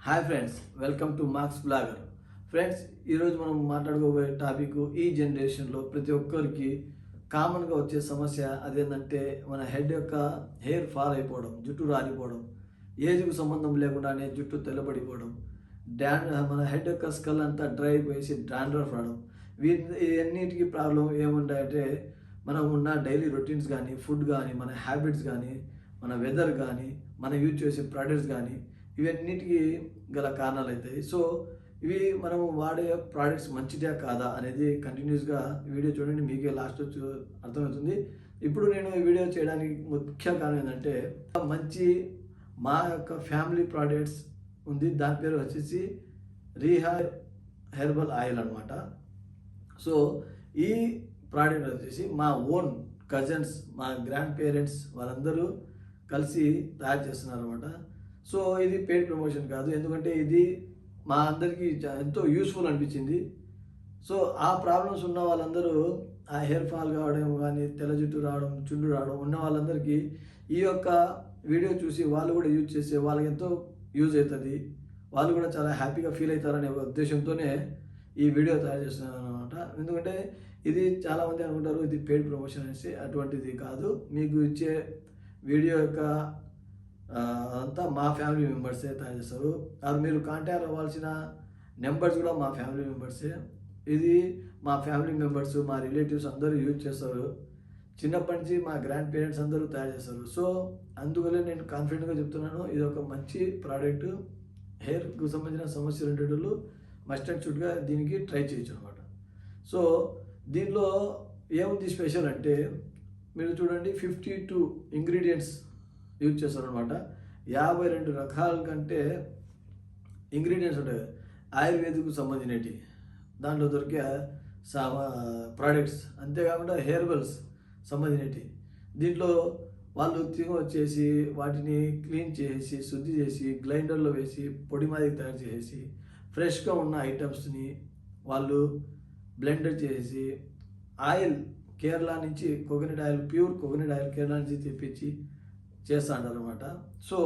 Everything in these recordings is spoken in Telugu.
Hi friends welcome to Marks blogger friends ఈరోజు మనం మాట్లాడుకోబోయే టాపిక్ ఈ జనరేషన్లో ప్రతి ఒక్కరికి కామన్గా వచ్చే సమస్య అదేంటంటే మన హెడ్ యొక్క హెయిర్ ఫాల్ అయిపోవడం జుట్టు రాలిపోవడం ఏజ్కు సంబంధం లేకుండానే జుట్టు తెల్లబడిపోవడం డాన్ మన హెడ్ యొక్క స్కల్ అంతా డ్రై అయిపోయేసి డాండ్రఫ్ రావడం. వీటి ఇవన్నిటికీ ప్రాబ్లం ఏముంటాయంటే మనం ఉన్న డైలీ రొటీన్స్ కానీ ఫుడ్ కానీ మన హ్యాబిట్స్ కానీ మన వెదర్ కానీ మనం యూజ్ చేసే ప్రోడక్ట్స్ కానీ ఇవన్నిటికీ గల కారణాలు అవుతాయి సో ఇవి మనం వాడే ప్రోడక్ట్స్ మంచిదే కాదా అనేది కంటిన్యూస్గా వీడియో చూడండి మీకే లాస్ట్ అర్థమవుతుంది. ఇప్పుడు నేను ఈ వీడియో చేయడానికి ముఖ్య కారణం ఏంటంటే మంచి మా యొక్క ఫ్యామిలీ ప్రోడక్ట్స్ ఉంది. దాని పేరు వచ్చేసి రీహా హెర్బల్ ఆయిల్ అనమాట సో ఈ ప్రోడక్ట్ వచ్చేసి మా ఓన్ కజన్స్ మా గ్రాండ్ పేరెంట్స్ వాళ్ళందరూ కలిసి తయారు చేస్తున్నారు అనమాట సో ఇది పెయిడ్ ప్రమోషన్ కాదు. ఎందుకంటే ఇది మా అందరికీ ఎంతో యూస్ఫుల్ అనిపించింది. సో ఆ ప్రాబ్లమ్స్ ఉన్న వాళ్ళందరూ ఆ హెయిర్ ఫాల్ కావడం కానీ తెల్ల జుట్టు రావడం చుండు రావడం ఉన్న వాళ్ళందరికీ ఈ యొక్క వీడియో చూసి వాళ్ళు కూడా యూజ్ చేస్తే వాళ్ళకి ఎంతో యూజ్ అవుతుంది వాళ్ళు కూడా చాలా హ్యాపీగా ఫీల్ అవుతారనే ఉద్దేశంతోనే ఈ వీడియో తయారు చేస్తున్నాను అనమాట ఎందుకంటే ఇది చాలామంది అనుకుంటారు ఇది పెయిడ్ ప్రమోషన్ అనేసి అటువంటిది కాదు. మీకు ఇచ్చే వీడియో యొక్క అంతా మా ఫ్యామిలీ మెంబర్సే తయారు చేస్తారు. అది మీరు కాంటాక్ట్ అవ్వాల్సిన నెంబర్స్ కూడా మా ఫ్యామిలీ మెంబర్సే. ఇది మా ఫ్యామిలీ మెంబర్స్ మా రిలేటివ్స్ అందరూ యూజ్ చేస్తారు. చిన్నప్పటి నుంచి మా గ్రాండ్ పేరెంట్స్ అందరూ తయారు చేస్తారు. సో అందువల్ల నేను కాన్ఫిడెంట్గా చెప్తున్నాను ఇది ఒక మంచి ప్రోడక్ట్. హెయిర్కు సంబంధించిన సమస్యలు ఉండేటోళ్ళు మస్ట్ అండ్ దీనికి ట్రై చేయొచ్చు అనమాట సో దీనిలో ఏముంది స్పెషల్ అంటే మీరు చూడండి ఫిఫ్టీ టూ ఇంగ్రీడియంట్స్. యూజ్ చేస్తారనమాట యాభై రెండు రకాల కంటే ఇంగ్రీడియంట్స్ ఉంటాయి ఆయుర్వేదికు సంబంధించినవి దాంట్లో దొరికే సామా ప్రోడక్ట్స్ అంతేకాకుండా హెర్బల్స్ సంబంధించినవి దీంట్లో వాళ్ళు తిని వచ్చేసి వాటిని క్లీన్ చేసి శుద్ధి చేసి గ్రైండర్లో వేసి పొడి మాదిరి తయారు చేసి ఫ్రెష్గా ఉన్న ఐటమ్స్ని వాళ్ళు బ్లెండర్ చేసి ఆయిల్ కేరళ నుంచి coconut oil pure coconut oil Kerala నుంచి తెప్పించి చేస్తాడు అనమాట సో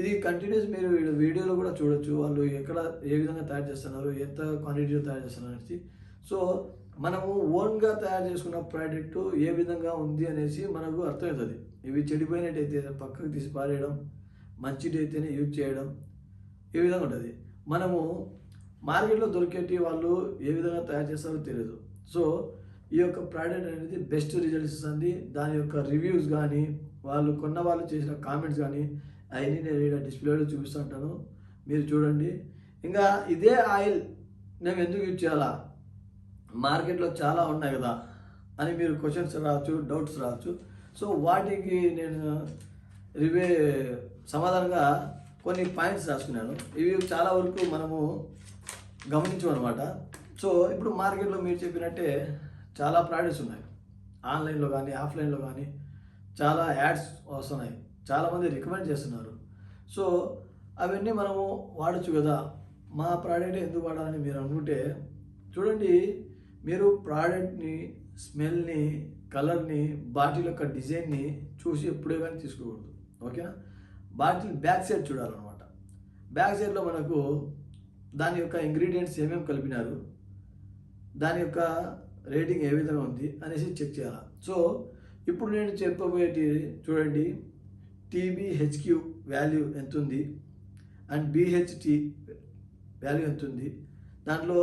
ఇది కంటిన్యూస్ మీరు వీడియోలో కూడా చూడొచ్చు వాళ్ళు ఎక్కడ ఏ విధంగా తయారు చేస్తున్నారు ఎంత క్వాంటిటీలో తయారు చేస్తున్నారు అనేసి. సో మనము ఓన్గా తయారు చేసుకున్న ప్రోడక్ట్ ఏ విధంగా ఉంది అనేసి మనకు అర్థమవుతుంది. ఇవి చెడిపోయినట్టయితే పక్కకు తీసి పారేయడం మంచిది అయితేనే యూజ్ చేయడం ఈ విధంగా ఉంటుంది. మనము మార్కెట్లో దొరికేటి వాళ్ళు ఏ విధంగా తయారు చేస్తారో తెలియదు సో ఈ యొక్క ప్రోడక్ట్ అనేది బెస్ట్ రిజల్ట్స్ ఇస్తుంది. దాని యొక్క రివ్యూస్ కానీ వాళ్ళు కొన్న వాళ్ళు చేసిన కామెంట్స్ కానీ అవన్నీ నేను ఇక్కడ డిస్ప్లేలో చూపిస్తుంటాను మీరు చూడండి. ఇంకా ఇదే ఆయిల్ మేము ఎందుకు యూజ్ చేయాలా? మార్కెట్లో చాలా ఉన్నాయి కదా అని మీరు క్వశ్చన్స్ రావచ్చు డౌట్స్ రావచ్చు. సో వాటికి నేను రివే సమాధానంగా కొన్ని పాయింట్స్ రాసుకున్నాను. ఇవి చాలా వరకు మనము గమనించమన్నమాట. సో ఇప్పుడు మార్కెట్లో మీరు చెప్పినట్టే చాలా ప్రోడక్ట్స్ ఉన్నాయి. ఆన్లైన్లో కానీ ఆఫ్లైన్లో కానీ చాలా యాడ్స్ వస్తున్నాయి. చాలామంది రికమెండ్ చేస్తున్నారు. సో అవన్నీ మనము వాడచ్చు కదా. మా ప్రోడక్ట్ ఎందుకు వాడాలని మీరు అనుకుంటే చూడండి మీరు ప్రోడక్ట్ని స్మెల్ని కలర్ని బాటిల్ యొక్క డిజైన్ని చూసి ఎప్పుడే కానీ తీసుకోకూడదు. ఓకేనా? బాటిల్ బ్యాక్ సైడ్ చూడాలన్నమాట. బ్యాక్ సైడ్లో మనకు దాని యొక్క ఇంగ్రీడియంట్స్ ఏమేమి కలిపినారు దాని యొక్క రేటింగ్ ఏ విధంగా ఉంది అనేసి చెక్ చేయాలి. సో ఇప్పుడు నేను చెప్పబోయేటి చూడండి టీబీహెచ్క్యూ వాల్యూ ఎంత ఉంది అండ్ బీహెచ్టి వాల్యూ ఎంత ఉంది దాంట్లో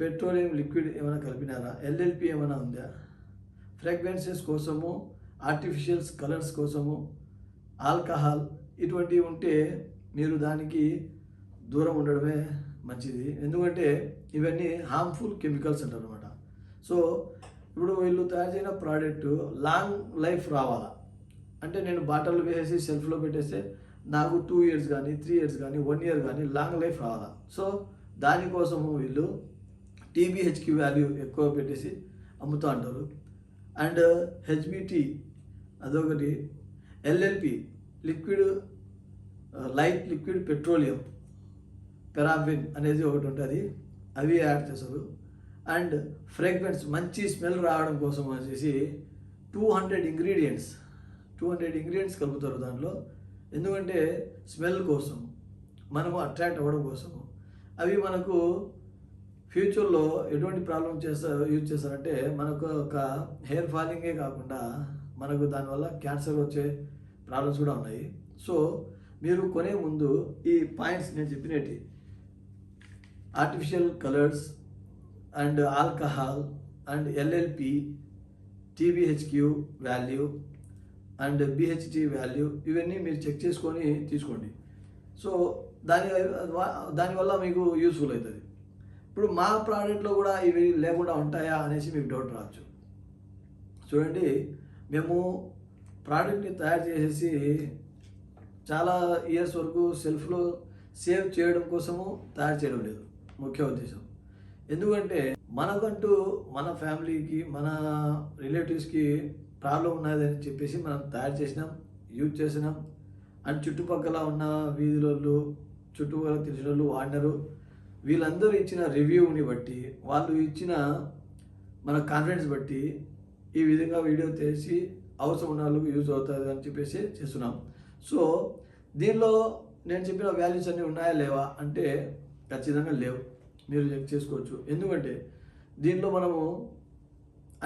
పెట్రోలియం లిక్విడ్ ఏమైనా కలిపినారా? ఎల్ఎల్పి ఏమైనా ఉందా? ఫ్రాగ్రెన్సెస్ కోసము ఆర్టిఫిషియల్స్ కలర్స్ కోసము ఆల్కహాల్ ఇటువంటివి ఉంటే మీరు దానికి దూరం ఉండడమే మంచిది. ఎందుకంటే ఇవన్నీ హార్మ్ఫుల్ కెమికల్స్ అంటారు అనమాట సో ఇప్పుడు వీళ్ళు తయారు చేసిన ప్రోడక్ట్ లాంగ్ లైఫ్ రావాలా? అంటే నేను బాటల్లో వేసేసి సెల్ఫ్లో పెట్టేస్తే నాకు టూ ఇయర్స్ కానీ త్రీ ఇయర్స్ కానీ వన్ ఇయర్ కానీ లాంగ్ లైఫ్ రావాలా? సో దానికోసము వీళ్ళు టీబీహెచ్కి వాల్యూ ఎక్కువ పెట్టేసి అమ్ముతూ అంటారు అండ్ హెచ్బిటి uh, అదొకటి LLP liquid light liquid petroleum paraben అనేది ఒకటి ఉంటుంది. అవి యాడ్ చేస్తారు. అండ్ ఫ్రేగ్రెన్స్ మంచి స్మెల్ రావడం కోసం వచ్చేసి two hundred ingredients two hundred ingredients కలుపుతారు దాంట్లో. ఎందుకంటే స్మెల్ కోసం మనము అట్రాక్ట్ అవ్వడం కోసము అవి మనకు ఫ్యూచర్లో ఎటువంటి ప్రాబ్లం చేస్తారు యూజ్ చేస్తారంటే మనకు ఒక హెయిర్ ఫాలింగే కాకుండా మనకు దానివల్ల క్యాన్సర్ వచ్చే ప్రాబ్లమ్స్ కూడా ఉన్నాయి. సో మీరు కొనే ముందు ఈ పాయింట్స్ నేను చెప్పినట్టు artificial colours and alcohol and LLP TBHQ value and BHT value ఇవన్నీ మీరు చెక్ చేసుకొని తీసుకోండి. సో దాని దానివల్ల మీకు యూస్ఫుల్ అవుతుంది. ఇప్పుడు మా ప్రోడక్ట్లో కూడా ఇవి లేకుండా ఉంటాయా అనేసి మీకు డౌట్ రావచ్చు. చూడండి మేము ప్రోడక్ట్ని తయారు చేసేసి చాలా ఇయర్స్ వరకు సెల్ఫ్లో సేవ్ చేయడం కోసము తయారు చేయడం లేదు. ముఖ్య ఉద్దేశం. ఎందుకంటే మనకంటూ మన ఫ్యామిలీకి మన రిలేటివ్స్కి ప్రాబ్లం ఉన్నదని చెప్పేసి మనం తయారు చేసినాం యూజ్ చేసినాం. అండ్ చుట్టుపక్కల ఉన్న వీధులలో చుట్టుపక్కల తెలిసిన వాళ్ళు వాడినారు. వీళ్ళందరూ ఇచ్చిన రివ్యూని బట్టి వాళ్ళు ఇచ్చిన మన కాన్ఫిడెన్స్ బట్టి ఈ విధంగా వీడియో తీసి అవసరం ఉన్న వాళ్ళకు యూజ్ అవుతుంది అని చెప్పేసి చేస్తున్నాం. సో దీనిలో నేను చెప్పిన వాల్యూస్ అన్నీ ఉన్నాయా లేవా అంటే ఖచ్చితంగా లేవు. మీరు చెక్ చేసుకోవచ్చు. ఎందుకంటే దీనిలో మనము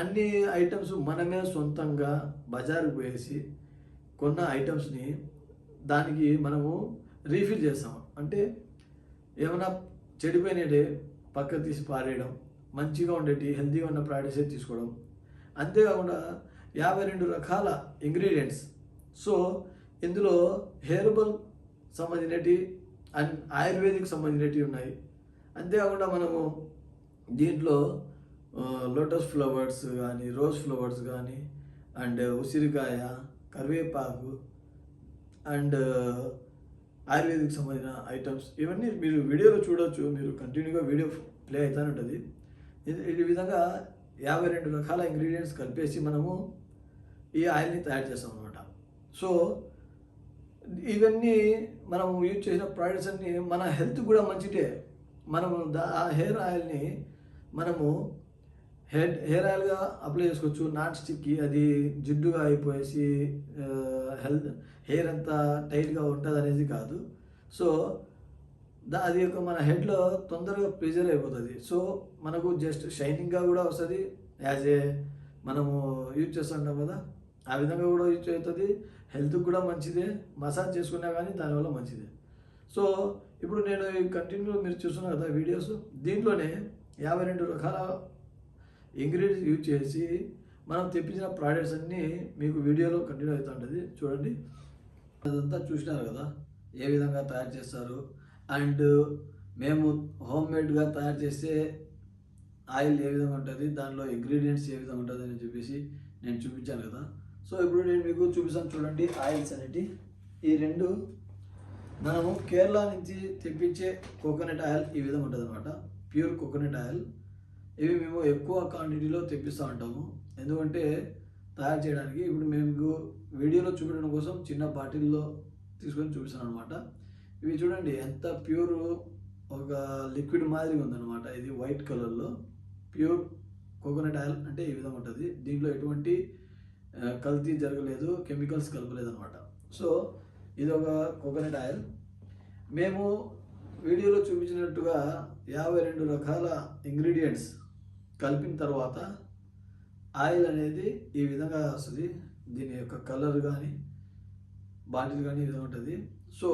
అన్ని ఐటమ్స్ మనమే సొంతంగా బజారుకు పోయేసి కొన్న ఐటమ్స్ని దానికి మనము రీఫిల్ చేస్తాం అంటే ఏమైనా చెడిపోయినట్టే పక్క తీసి పారేయడం మంచిగా ఉండేటి హెల్తీగా ఉన్న ప్రాడక్ట్సే తీసుకోవడం. అంతేకాకుండా యాభై రెండు రకాల ఇంగ్రీడియంట్స్ సో ఇందులో హెర్బల్ సంబంధించినవి అండ్ ఆయుర్వేదిక్ సంబంధించినవి ఉన్నాయి. అంతేకాకుండా మనము దీంట్లో లోటస్ ఫ్లవర్స్ కానీ రోజ్ ఫ్లవర్స్ కానీ అండ్ ఉసిరికాయ కరివేపాకు అండ్ ఆయుర్వేదిక్ సంబంధించిన ఐటమ్స్ ఇవన్నీ మీరు వీడియోలో చూడొచ్చు. మీరు కంటిన్యూగా వీడియో ప్లే అవుతూనే ఉంటుంది. ఈ విధంగా యాభై రెండు రకాల ఇంగ్రీడియంట్స్ కలిపేసి మనము ఈ ఆయిల్ని తయారు చేస్తాం అనమాట సో ఇవన్నీ మనం యూజ్ చేసిన ప్రోడక్ట్స్ అన్ని మన హెల్త్ కూడా మంచిదే. మనము దా ఆ హెయిర్ ఆయిల్ని మనము హెయిర్ హెయిర్ ఆయిల్గా అప్లై చేసుకోవచ్చు. నాన్ స్టిక్కి అది జిడ్డుగా అయిపోయేసి హెల్త్ హెయిర్ అంతా టైట్గా ఉంటుంది అనేది కాదు. సో దా అది ఒక మన హెడ్లో తొందరగా ప్రెజర్ అయిపోతుంది. సో మనకు జస్ట్ షైనింగ్గా కూడా వస్తుంది. యాజ్ ఏ మనము యూజ్ చేస్తుంటాం కదా ఆ విధంగా కూడా యూజ్ అవుతుంది. హెల్త్కి కూడా మంచిదే. మసాజ్ చేసుకున్నా కానీ దానివల్ల మంచిదే. సో ఇప్పుడు నేను కంటిన్యూ మీరు చూస్తున్నారు కదా వీడియోస్ దీంట్లోనే యాభై రెండు రకాల ఇంగ్రీడియంట్స్ యూజ్ చేసి మనం తెప్పించిన ప్రోడక్ట్స్ అన్నీ మీకు వీడియోలో కంటిన్యూ అవుతూ ఉంటుంది. చూడండి. అదంతా చూసినారు కదా ఏ విధంగా తయారు చేస్తారు? అండ్ మేము హోమ్ మేడ్గా తయారు చేసే ఆయిల్ ఏ విధంగా ఉంటుంది? దానిలో ఇంగ్రీడియంట్స్ ఏ విధంగా ఉంటుంది అని చెప్పేసి నేను చూపించాను కదా. సో ఇప్పుడు నేను మీకు చూపిస్తాను చూడండి ఆయిల్స్ అనేటి. ఈ రెండు మనము కేరళ నుంచి తెప్పించే కోకోనట్ ఆయిల్ ఈ విధంగా ఉంటుంది అనమాట ప్యూర్ కోకోనట్ ఆయిల్. ఇవి మేము ఎక్కువ క్వాంటిటీలో తెప్పిస్తూ ఉంటాము. ఎందుకంటే తయారు చేయడానికి ఇప్పుడు మేము వీడియోలో చూపించడం కోసం చిన్న బాటిల్లో తీసుకొని చూపిస్తాను అనమాట ఇవి చూడండి ఎంత ప్యూర్ ఒక లిక్విడ్ మాదిరిగా ఉందన్నమాట. ఇది వైట్ కలర్లో. ప్యూర్ కోకోనట్ ఆయిల్ అంటే ఈ విధంగా ఉంటుంది. దీంట్లో ఎటువంటి కల్తీ జరగలేదు కెమికల్స్ కలపలేదు అనమాట సో ఇది ఒక కోకోనట్ ఆయిల్. మేము వీడియోలో చూపించినట్టుగా యాభై రెండు రకాల ఇంగ్రీడియంట్స్ కలిపిన తర్వాత ఆయిల్ అనేది ఈ విధంగా వస్తుంది. దీని యొక్క కలర్ కానీ బాటిల్ కానీ ఈ విధంగా ఉంటుంది. సో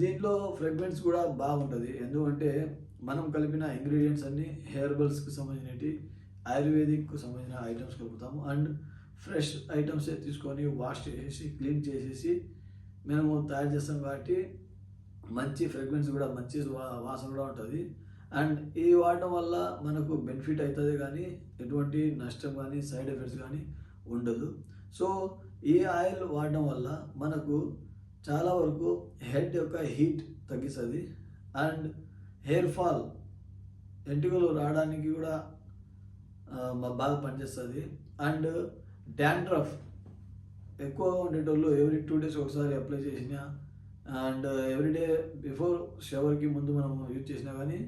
దీంట్లో ఫ్రెగ్రెన్స్ కూడా బాగుంటుంది. ఎందుకంటే మనం కలిపిన ఇంగ్రీడియంట్స్ అన్నీ హెర్బల్స్కి సంబంధించినవి ఆయుర్వేదిక్కు సంబంధించిన ఐటమ్స్ కలుపుతాము. అండ్ ఫ్రెష్ ఐటమ్స్ తీసుకొని వాష్ చేసేసి క్లీన్ చేసేసి మేము తయారు చేస్తాం కాబట్టి మంచి ఫ్రెగ్రెన్స్ కూడా మంచి వా- వాసన కూడా ఉంటుంది. అండ్ ఈ వాడటం వల్ల మనకు బెనిఫిట్ అవుతుంది కానీ ఎటువంటి నష్టం కానీ సైడ్ ఎఫెక్ట్స్ కానీ ఉండదు. సో ఈ ఆయిల్ వాడడం వల్ల మనకు చాలా వరకు హెడ్ యొక్క హీట్ తగ్గిస్తుంది. అండ్ హెయిర్ ఫాల్ ఎంటుకలు రావడానికి కూడా బాగా పనిచేస్తుంది. అండ్ డాండ్రఫ్ ఎక్కువ ఉండేటోళ్ళు ఎవ్రీ టూ డేస్ ఒకసారి అప్లై చేసిన అండ్ ఎవ్రీడే బిఫోర్ షవర్కి ముందు మనం యూజ్ చేసినా కానీ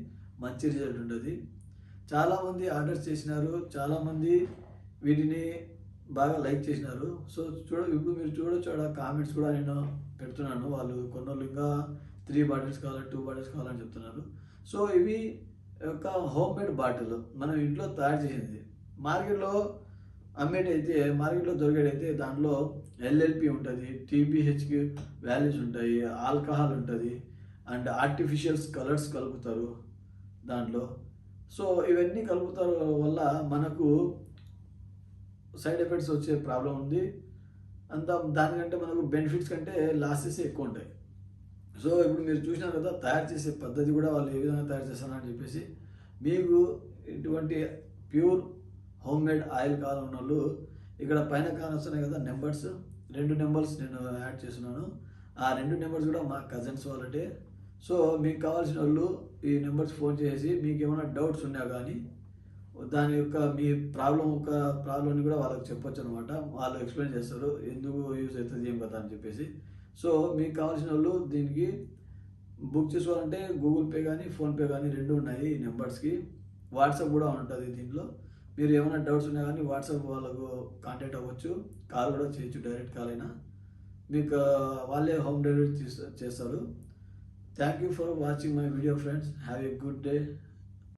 మంచి రిజల్ట్ ఉంటుంది చాలామంది ఆర్డర్స్ చేసినారు చాలామంది వీటిని బాగా లైక్ చేసినారు. సో చూడ ఇప్పుడు మీరు చూడొచ్చు అక్కడ కామెంట్స్ కూడా నేను పెడుతున్నాను. వాళ్ళు కొన్నోళ్ళు ఇంకా త్రీ బాటిల్స్ కావాలి టూ బాటిల్స్ కావాలని చెప్తున్నారు. సో ఇవి ఒక హోమ్ మేడ్ బాటిల్ మనం ఇంట్లో తయారు చేసింది. మార్కెట్లో అమ్మేటైతే మార్కెట్లో దొరికేటైతే దాంట్లో ఎల్ఎల్పి ఉంటుంది టీబీహెచ్కి వాల్యూస్ ఉంటాయి ఆల్కహాల్ ఉంటుంది అండ్ ఆర్టిఫిషియల్స్ కలర్స్ కలుపుతారు దాంట్లో. సో ఇవన్నీ కలుపుతారు వల్ల మనకు సైడ్ ఎఫెక్ట్స్ వచ్చే ప్రాబ్లం ఉంది. అంత దానికంటే మనకు బెనిఫిట్స్ కంటే లాసెస్ ఎక్కువ ఉంటాయి. సో ఇప్పుడు మీరు చూసినారు కదా తయారు చేసే పద్ధతి కూడా వాళ్ళు ఏ విధంగా తయారు చేస్తారని చెప్పేసి మీకు ఇటువంటి ప్యూర్ హోమ్ మేడ్ ఆయిల్ కావాలన్న వాళ్ళు ఇక్కడ పైన కానొస్తున్నాయి కదా నెంబర్స్. రెండు నెంబర్స్ నేను యాడ్ చేస్తున్నాను. ఆ రెండు నెంబర్స్ కూడా మా కజిన్స్ వాళ్ళటే సో మీకు కావాల్సిన వాళ్ళు ఈ నెంబర్స్ ఫోన్ చేసి మీకు ఏమైనా డౌట్స్ ఉన్నా కానీ దాని యొక్క మీ ప్రాబ్లం యొక్క ప్రాబ్లమ్ని కూడా వాళ్ళకి చెప్పొచ్చు అనమాట వాళ్ళు ఎక్స్ప్లెయిన్ చేస్తారు. ఎందుకు యూజ్ అవుతుంది ఏం కదా అని చెప్పేసి. సో మీకు కావాల్సిన వాళ్ళు దీనికి బుక్ చేసుకోవాలంటే గూగుల్ పే కానీ ఫోన్పే కానీ రెండు ఉన్నాయి ఈ నెంబర్స్కి. వాట్సాప్ కూడా ఉంటుంది దీంట్లో. మీరు ఏమైనా డౌట్స్ ఉన్నా కానీ వాట్సాప్ వాళ్ళకు కాంటాక్ట్ అవ్వచ్చు. కాల్ కూడా చేయొచ్చు డైరెక్ట్ కాల్ అయినా. మీకు వాళ్ళే హోమ్ డెలివరీ చేస్తారు. Thank you for watching my video friends have a good day